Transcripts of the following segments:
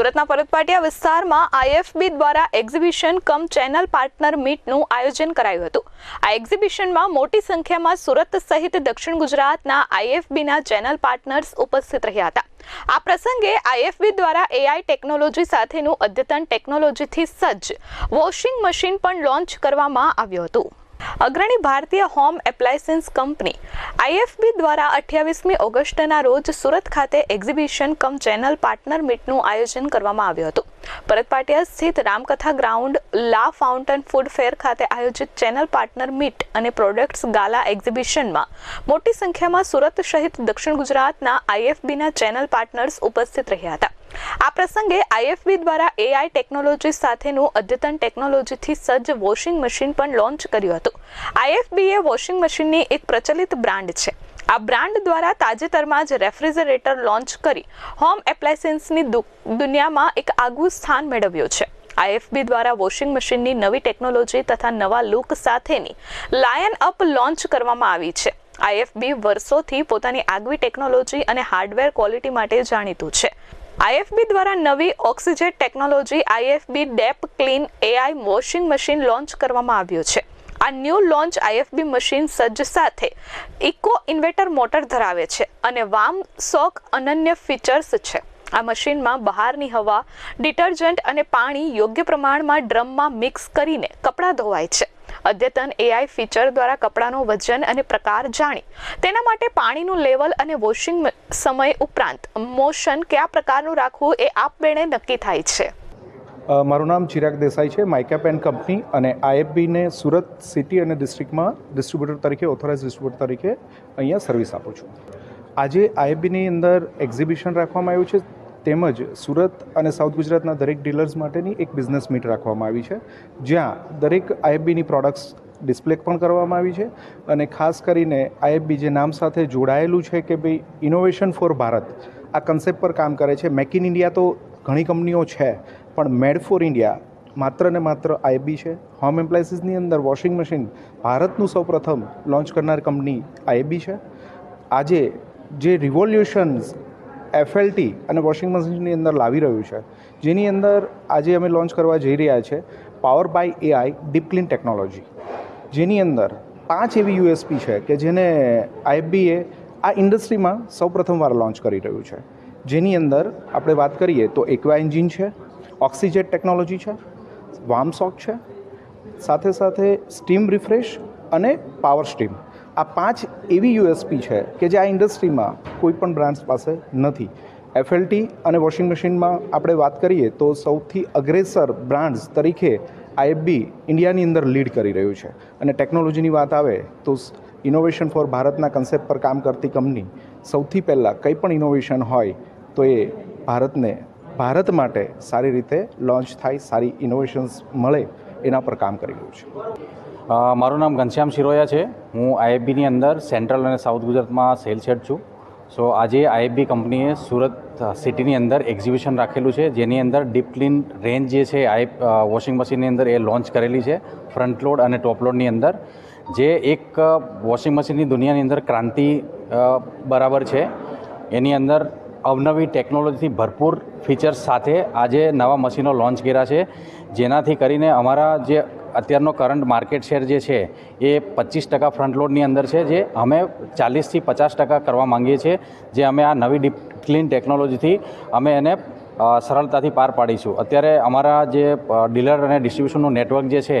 સુરતના પરતપાટિયા વિસ્તારમાં આઈએફબી દ્વારા એક્ઝિબિશન કમ ચેનલ પાર્ટનર મીટનું આયોજન કરાયું હતું. આ એક્ઝિબિશનમાં મોટી સંખ્યામાં સુરત સહિત દક્ષિણ ગુજરાતના આઈએફબીના ચેનલ પાર્ટનર્સ ઉપસ્થિત રહ્યા હતા. આ પ્રસંગે આઈએફબી દ્વારા એઆઈ ટેકનોલોજી સાથેનું અદ્યતન ટેકનોલોજીથી સજ્જ વોશિંગ મશીન પણ લોન્ચ કરવામાં આવ્યું હતું. અગ્રણી ભારતીય હોમ એપ્લાયન્સ કંપની આઈએફબી દ્વારા અઠ્યાવીસમી ઓગસ્ટના રોજ સુરત ખાતે એક્ઝિબિશન કમ ચેનલ પાર્ટનર મીટનું આયોજન કરવામાં આવ્યું હતું. પરતપાટિયા સ્થિત Ramkatha ground, la fountain food fair ખાતે આયોજિત ચેનલ પાર્ટનર મીટ અને પ્રોડક્ટ્સ ગાલા એક્ઝિબિશનમાં મોટી સંખ્યામાં સુરત સહિત દક્ષિણ ગુજરાતના આઈએફબીના ચેનલ પાર્ટનર્સ ઉપસ્થિત રહ્યા હતા. આ પ્રસંગે આઈએફબી દ્વારા એઆઈ ટેકનોલોજી સાથેનું અદ્યતન ટેકનોલોજીથી સજ્જ વોશિંગ મશીન પણ લોન્ચ કર્યું હતું. આઈએફબીએ વોશિંગ મશીનની એક પ્રચલિત બ્રાન્ડ છે. આ બ્રાન્ડ દ્વારા તાજેતરમાં જ રેફ્રિજરેટર લોન્ચ કરી હોમ એપ્લાયન્સની દુનિયામાં એક આગવું સ્થાન મેળવ્યું છે. આઈએફબી દ્વારા વોશિંગ મશીનની નવી ટેકનોલોજી તથા નવા લુક સાથેની લાયન અપ લોન્ચ કરવામાં આવી છે. આઈએફબી વર્ષોથી પોતાની આગવી ટેકનોલોજી અને હાર્ડવેર ક્વોલિટી માટે જાણીતું છે. આઈએફબી દ્વારા નવી Oxyjet technology, IFB deep clean AI washing machine launch કરવામાં આવ્યું છે. આ ન્યૂ લોન્ચ આઈએફબી મશીન સજ્જ સાથે ઇકો ઇન્વર્ટર મોટર ધરાવે છે અને વામ સોક અનન્ય ફીચર્સ છે. આ મશીનમાં બહારની હવા, ડિટર્જન્ટ અને પાણી યોગ્ય પ્રમાણમાં ડ્રમમાં મિક્સ કરીને કપડાં ધોવાય છે. અદ્યતન એઆઈ ફીચર દ્વારા કપડાનો વજન અને પ્રકાર જાણી. તેના માટે પાણીનું લેવલ અને વોશિંગ સમય ઉપરાંત મોશન કયા પ્રકારનું રાખવું એ આપમેળે નક્કી થાય છે. મારું નામ ચિરાગ દેસાઈ છે માઇકેપ એન્ડ કંપની અને આઈએફબીને સુરત સિટી અને ડિસ્ટ્રિક્ટમાં ડિસ્ટ્રીબ્યુટર તરીકે ઓથોરાઇઝ ડિસ્ટ્રીબ્યુટર તરીકે અહીંયા સર્વિસ આપું છું. આજે આઈએફબીની અંદર એક્ઝિબિશન રાખવામાં આવ્યું છે તેમજ સુરત અને સાઉથ ગુજરાતના દરેક ડીલર્સ માટેની એક બિઝનેસ મીટ રાખવામાં આવી છે, જ્યાં દરેક આઈએફબીની પ્રોડક્ટ્સ ડિસ્પ્લે પણ કરવામાં આવી છે અને ખાસ કરીને આઈએફબી જે નામ સાથે જોડાયેલું છે કે ભાઈ ઇનોવેશન ફોર ભારત, આ કન્સેપ્ટ પર કામ કરે છે. મેક ઇન ઇન્ડિયા તો ઘણી કંપનીઓ છે, પણ મેડ ફોર ઇન્ડિયા માત્ર ને માત્ર આઈબી છે. હોમ એમ્પ્લાયન્સીસની અંદર વોશિંગ મશીન ભારતનું સૌપ્રથમ લોન્ચ કરનાર કંપની આઈબી છે. આજે જે રિવોલ્યુશન્સ એફએલટી અને વોશિંગ મશીનની અંદર લાવી રહ્યું છે. જેની અંદર આજે અમે લોન્ચ કરવા જઈ રહ્યા છે power by AI deep clean technology જેની અંદર પાંચ એવી યુએસપી છે કે જેને આઈબીએ આ ઇન્ડસ્ટ્રીમાં સૌપ્રથમવાર લોન્ચ કરી રહ્યું છે. જેની અંદર આપણે વાત કરીએ તો એક્વા એન્જિન છે ઓક્સિજેટ ટેકનોલોજી છે વાર્મસોક છે, સાથે સાથે સ્ટીમ રિફ્રેશ અને પાવર સ્ટીમ આ પાંચ એવી યુએસપી છે કે જે આ ઇન્ડસ્ટ્રીમાં કોઈ પણ બ્રાન્ડ્સ પાસે નથી. એફએલટી અને વોશિંગ મશીનમાં આપણે વાત કરીએ તો સૌથી અગ્રેસર બ્રાન્ડ્સ તરીકે આઈએફબી ઇન્ડિયાની અંદર લીડ કરી રહ્યું છે. અને ટેકનોલોજીની વાત આવે તો ઇનોવેશન ફોર ભારતના કન્સેપ્ટ પર કામ કરતી કંપની સૌથી પહેલાં કંઈ પણ ઇનોવેશન હોય તો એ ભારતને, ભારત માટે સારી રીતે લોન્ચ થાય, સારી ઇનોવેશન્સ મળે એના પર કામ કરી રહ્યું છે. મારું નામ ઘનશ્યામ શિરોયા છે. હું આઈએફબીની અંદર સેન્ટ્રલ અને સાઉથ ગુજરાતમાં સેલ્સ હેડ છું. સો, આજે આઈએફબી કંપનીએ સુરત સિટીની અંદર એક્ઝિબિશન રાખેલું છે, જેની અંદર ડીપ ક્લીન રેન્જ જે છે આઈ વોશિંગ મશીનની અંદર એ લોન્ચ કરેલી છે, ફ્રન્ટ લોડ અને ટોપ લોડની અંદર. જે એક વોશિંગ મશીનની દુનિયાની અંદર ક્રાંતિ બરાબર છે. એની અંદર અવનવી ટેકનોલોજીથી ભરપૂર ફીચર્સ સાથે આજે નવા મશીનો લોન્ચ કર્યા છે. જેનાથી કરીને અમારા જે અત્યારનો કરંટ માર્કેટ શેર જે છે, એ પચીસ ટકા ફ્રન્ટ લોડની અંદર છે, જે અમે ચાલીસથી પચાસ ટકા કરવા માંગીએ છીએ. જે અમે આ નવી ડીપ ક્લીન ટેકનોલોજીથી અમે એને સરળતાથી પાર પાડીશું. અત્યારે અમારા જે ડીલર અને ડિસ્ટ્રીબ્યુશનનું નેટવર્ક જે છે,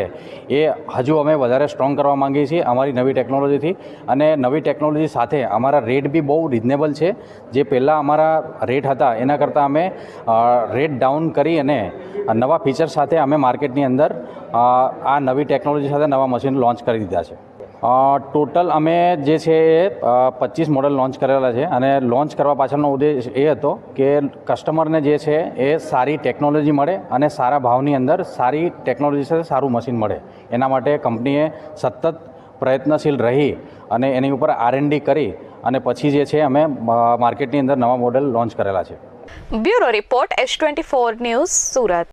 એ હજુ અમે વધારે સ્ટ્રોંગ કરવા માંગીએ છીએ અમારી નવી ટેકનોલોજીથી. અને નવી ટેકનોલોજી સાથે અમારા રેટ બી બહુ રિઝનેબલ છે. જે પહેલાં અમારા રેટ હતા, એના કરતાં અમે રેટ ડાઉન કરી અને નવા ફીચર સાથે અમે માર્કેટની અંદર આ નવી ટેકનોલોજી સાથે નવા મશીન લોન્ચ કરી દીધા છે. ટોટલ અમે જે છે એ પચીસ મોડલ લોન્ચ કરેલા છે અને લોન્ચ કરવા પાછળનો ઉદ્દેશ એ હતો કે કસ્ટમરને જે છે એ સારી ટેકનોલોજી મળે અને સારા ભાવની અંદર સારી ટેકનોલોજી સાથે સારું મશીન મળે. એના માટે કંપનીએ સતત પ્રયત્નશીલ રહી અને એની ઉપર આરએનડી કરી અને પછી જે છે અમે માર્કેટની અંદર નવા મોડલ લોન્ચ કરેલા છે. Bureau report, S twenty four news Surat.